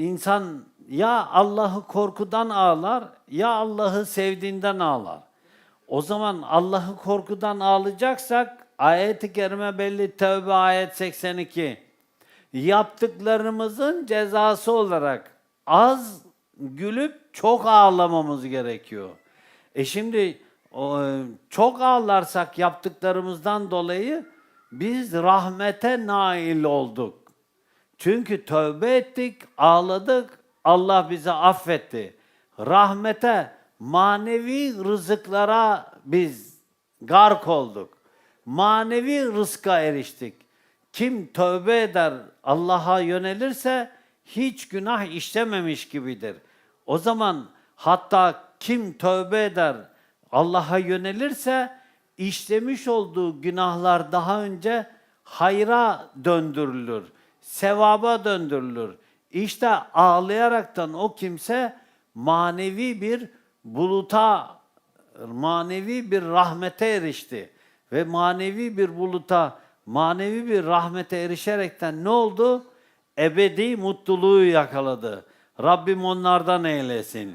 insan ya Allah'ı korkudan ağlar ya Allah'ı sevdiğinden ağlar. O zaman Allah'ı korkudan ağlayacaksak ayet-i kerime belli Tevbe ayet 82. Yaptıklarımızın cezası olarak az gülüp çok ağlamamız gerekiyor. E şimdi o, çok ağlarsak yaptıklarımızdan dolayı biz rahmete nail olduk. Çünkü tövbe ettik, ağladık, Allah bizi affetti. Rahmete, manevi rızıklara biz gark olduk. Manevi rızka eriştik. Kim tövbe eder, Allah'a yönelirse hiç günah işlememiş gibidir. O zaman hatta kim tövbe eder, Allah'a yönelirse işlemiş olduğu günahlar daha önce hayra döndürülür, sevaba döndürülür. İşte ağlayaraktan o kimse manevi bir buluta, manevi bir rahmete erişti. Ve manevi bir buluta, manevi bir rahmete erişerekten ne oldu? Ebedi mutluluğu yakaladı. Rabbim onlardan eylesin.